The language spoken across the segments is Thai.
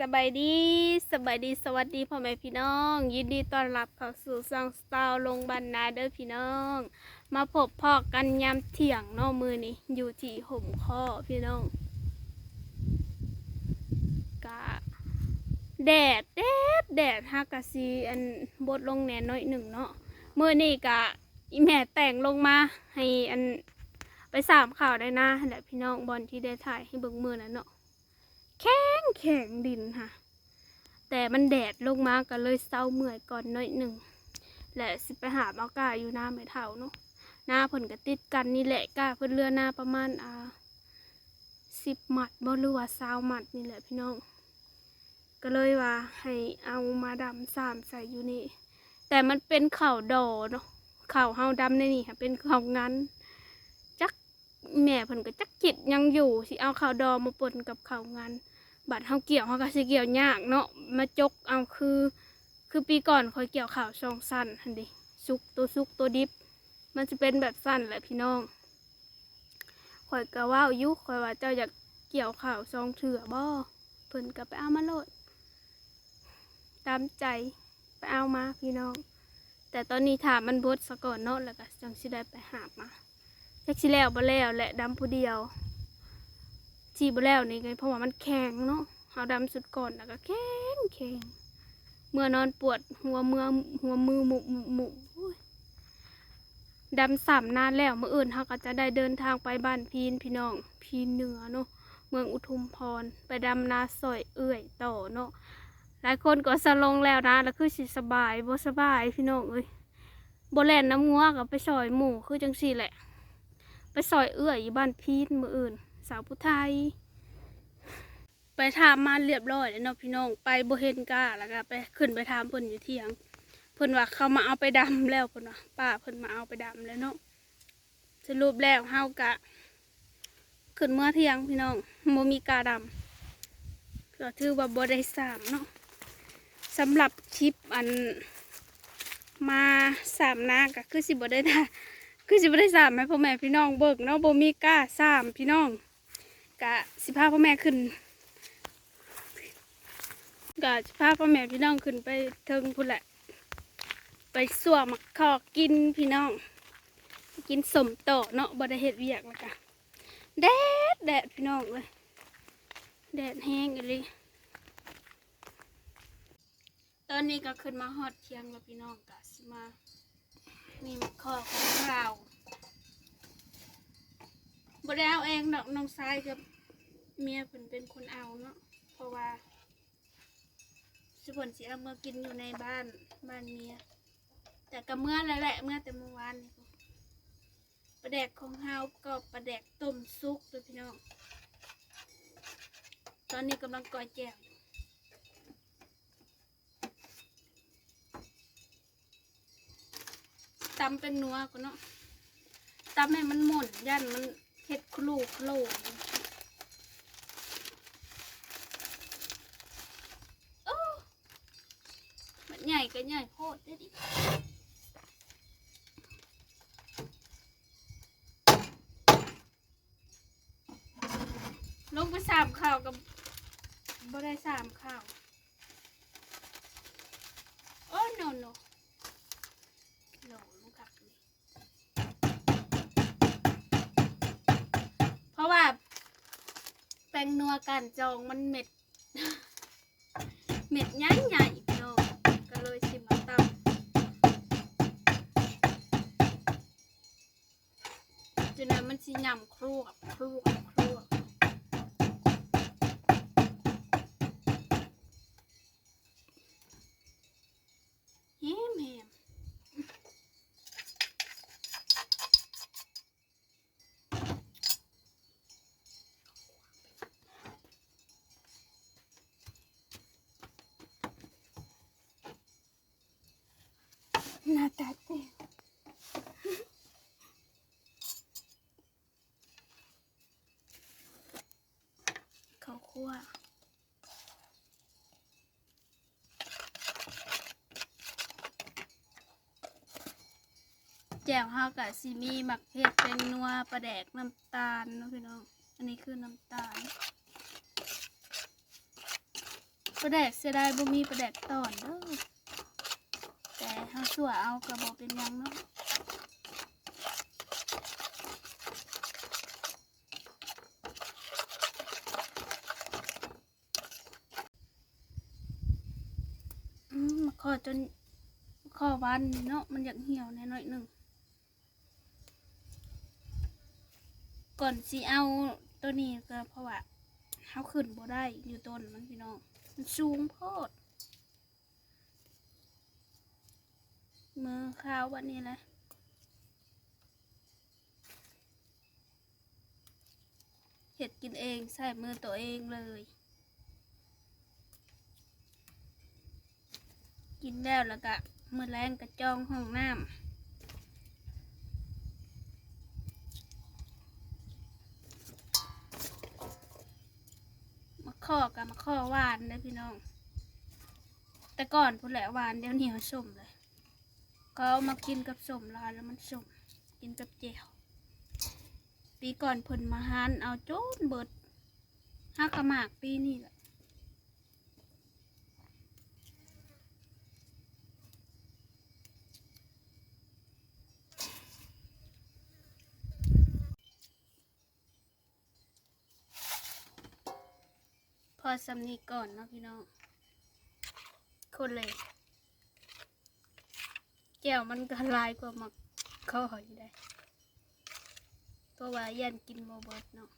สบายดีสบายดีสวัสดีพ่อแม่พี่น้อง ยินดีต้อนรับเข้าสู่ซองสตาร์ลงบันนาเด้อพี่น้อง มาพบพ่อกันยามเที่ยงนอกมือนี่อยู่ที่ห่มข้อพี่น้องกะแดดแดดแดดฮากะซีอันบดลงแหน่น้อยหนึ่งเนาะมือนี่กะอีแม่แต่งลงมาให้อันไปสามข่าวได้นะแหละพี่น้องบอลที่ได้ถ่ายให้เบิ่งมือนั้นเนาะ แข็งแข็งดินค่ะ แต่มันแดดลงมาก็เลยเศร้าเมื่อยก่อนหน่อยหนึ่งและสิไปหาเอากาอยู่หน้าไม่เท่าเนาะหน้าผลก็ติดกันนี่แหละกาเพิ่นเรือหน้าประมาณอ่าสิบหมัดบ่หรือว่าสาวหมัดนี่แหละพี่น้อง ก็เลยว่าให้เอามาดำสามใส่อยู่นี่ แต่มันเป็นเข่าวดอเนาะเข่าวเฮาดำในนี่ค่ะเป็นเข่าวงั้นจักแม่เพิ่นก็จักจิตยังอยู่สิเอาข้าวดอมาปนกับข้าวงาน บัดเฮาเกี่ยวเฮาก็สิเกี่ยวยากเนาะมาจกเอาคือ คือปีก่อนคอยเกี่ยวข้าวช่องสั้นหั่นดิสุกตัวสุกตัวดิบ มันจะเป็นแบบสั้นแหละพี่น้องคอยก็ว่าอายู่คอยว่าเจ้าอยากเกี่ยวข้าวซองเถื่อบ่เพิ่นก็ไปเอามาโลด ตามใจไปเอามาพี่น้อง แต่ตอนนี้ถามมันบดซะก่อนเนาะแล้วก็จังสิได้ไปหามาแท็กซี่แล้วบ่แล้วและดำผู้เดียว จีบแล้วนี่ไงเพราะว่ามันแข็งเนาะเอาดำสุดก่อนแล้วก็แข็งแข็งเมื่อนอนปวดหัวเมื่อหัวมือหมุหมุหมุโอ้ยดำสามนานแล้วเมื่ออื่นเขาก็จะได้เดินทางไปบ้านพีนพี่น้องพีนเหนือเนาะเมืองอุทุมพรไปดำนาสอยเอื่อยต่อเนาะหลายคนก็สลงแล้วนะแล้วคือสิสบายบ่สบายพี่น้องเอ้ยบแล่นน้ำงัวกับไปซอยหมูคือจังสี่แหละ ไปซอยเอื้อยอยู่บ้านพีนมืออื่น สาวผู้ไทย ไปถามมาเรียบร้อยแล้วเนาะพี่น้องไปโบเห็นกาแล้วก็ไปขึ้นไปถามเพิ่นอยู่เที่ยงเพิ่นว่าเขามาเอาไปดำแล้วเพิ่นว่าป้าเพิ่นมาเอาไปดำแล้วเนาะสรุปแล้วเฮากะ ขึ้นเมื่อเที่ยงพี่น้องบ่มีกาดำก็ถือว่าบ่ได้สามเนาะสำหรับคลิปอันมาสามนาก็คือสิบ่ได้คือสิบ่ได้สามไหมพ่อแม่พี่น้องเบิกเนาะบ่มีกาสามพี่น้อง กะสิพาพ่อแม่ขึ้นกะสิพาพ่อแม่พี่น้องขึ้นไปเทิงพุ่นแหละ ไปสั่วมักขอกกินพี่น้อง กินสมโตเนาะบ่ได้เฮ็ดเวียกแล้วกะแดดแดดพี่น้องเลยแดดแห้งอีหลีตอนนี้ก็ขึ้นมาฮอดเที่ยงแล้วพี่น้องกะสิมานี่มักคอของเรา บได้เอาเองดอกน้องชายกับเมียเพิ่นเป็นคนเอาเนาะเพราะว่าสิผลสิเอามากินอยู่ในบ้านบ้านเมียแต่ก็เมื่อแล้วแหละเมื่อแต่เมื่อวานนี่ปลาแดกของเฮาก็ปลาแดกต้มซุกเลยพี่น้องตอนนี้กำลังก่อยแก่ตำเป็นนัวก็เนาะตำให้มันหม่นยันมัน เฮ็ดคลูคลูโอ้มันใหญ่ก็ใหญ่โคตรได้ดิลงไปสามข่าวกับบ่ได้สามข่าวโอ้ no no โหลลูกกักนี่เพราะว่าแป้ งนัวกันจองมันเม็ด เม็ดใหญ่ใหญ่ๆพี่น้องก็เลยชิมมาตำจนนั้นมันสิยำครวบครวบ ตาเต็มข้าวคั่วแจ่วเฮากะซีมีหมักเผ็ดเป็นนัวปลาแดกน้ำตาลนะพี่น้อง อันนี้คือน้ำตาลประแดกเสียดายบ่มีประแดกตอนเด้อ เฮาสั่วเอาก็บ่เป็นยังเนาะมาขอจนขอวานเนาะมันอยากเหี่ยวแน่น่อยหนึ่งก่อนสิเอาตัวนี้ก็เพราะว่าเฮาขึ้นบ่ได้อยู่ต้นมันพี่น้องมันสูงโพด มือข้าววันนี้แหละเห็ดกินเองใส่มือตัวเองเลย กินแล้วแล้วก็มือแรงกระจองห้องน้ำมาข้อกับมาข้อหวานเลยพี่น้อง แต่ก่อนพูดแหละหวานเดี๋ยวเหนี้มันส้มเลย เอามากินกับสมลาแล้วมันสมกินกับเจวปีก่อนเพิ่นมาหานเอาโจนเบิดห้ากระหมากปีนี่แหละพอสำนีก่อนเนาะพี่น้อง คนเลย แก้วมันก็ลายกว่ามักเข้าหอยได้ เพราะว่ายันกินโมเบิดเนาะ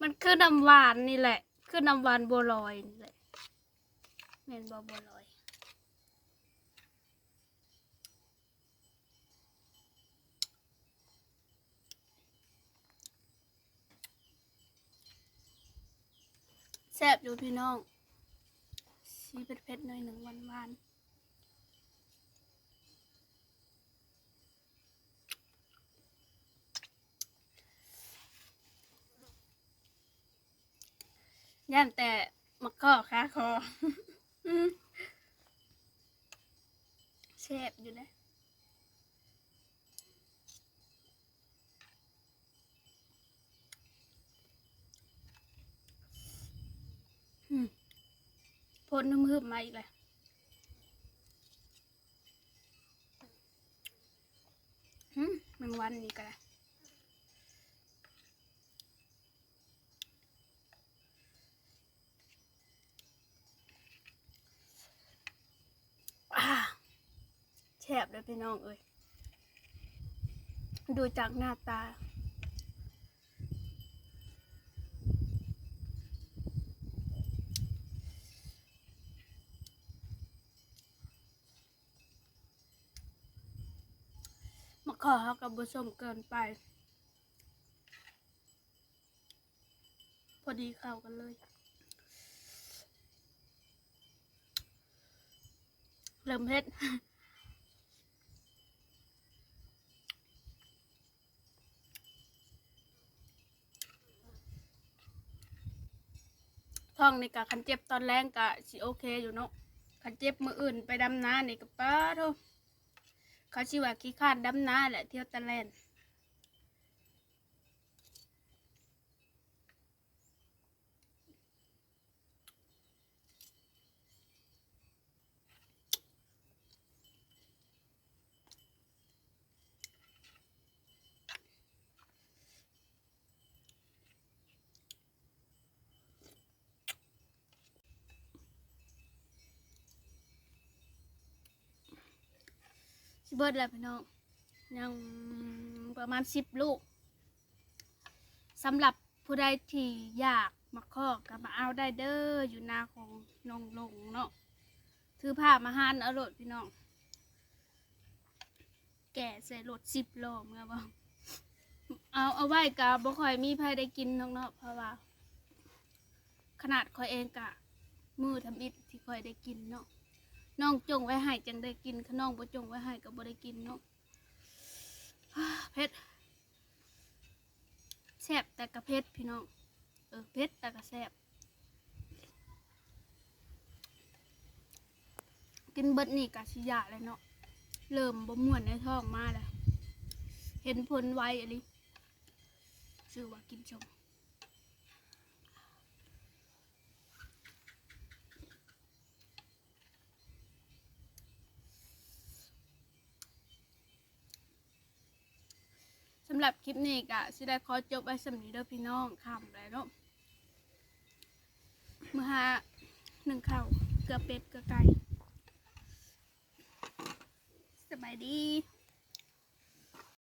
มันคือน้ำหวานนี่แหละ คือน้ำหวานบัวลอยนี่แหละเมนบอบัวลอยแซ่บอยู่พี่น้องสีเผ็ดๆหน่อยหนึ่งหวาน ย่านแต่มะกอกค่ะคออืมแซ่บอยู่นะพ่นน้ำหืบมาอีกเลยอืมมันวันนี้ก็ได้อ่าแซ่ บเลยพี่น้องเอ้ยดูจากหน้าตา มาขอเขากับบุสมเกินไป พอดีเข้ากันเลย เริ่มเผ็ด ท้องนี่กะคันเจ็บตอนแรงกะสิโอเคอยู่เนาะคันเจ็บมืออื่นไปดำน้านี่กะป้าโทเขาชีว่าขี้ข้านดำน้าแหละเที่ยวตะแลน สิเบิดแล้วพี่น้องยังประมาณสิบลูกสำหรับผู้ใดที่อยากมาข้อกก็มาเอาได้เด้ออยู่นาของน้องลงเนาะถือผ้ามาหานเอารถพี่น้อง แก่ใส่รถสิบโลเมื่อบ่เอาเอาไว้กะบ่ค่อยมีใครได้กินน้องเนาะเพราะว่า ขนาดคอยเองกะ มือทำอิฐที่คอยได้กินเนาะ น้องจงไว้ให้จังได้กินขน้องบ่จงไว้ให้ก็บ่ได้กินเนาะเผ็ดแซ่บแต่กะเผ็ดพี่น้องเออเผ็ดแต่กะแซ่บกินเบิดนี่กะสิยาเลยเนาะเริ่มบ่ม่วนในท้องมาแล้วเห็นผลไวอะไรชื่อว่ากินชม หรับคลิปนี้ก็สิได้ขอจบไว้สำนี้เด้อพี่น้องคำแล้วเนาะเมื่อหาหนึ่งข่าวเกลือเป็ดเกลือไก่สบายดี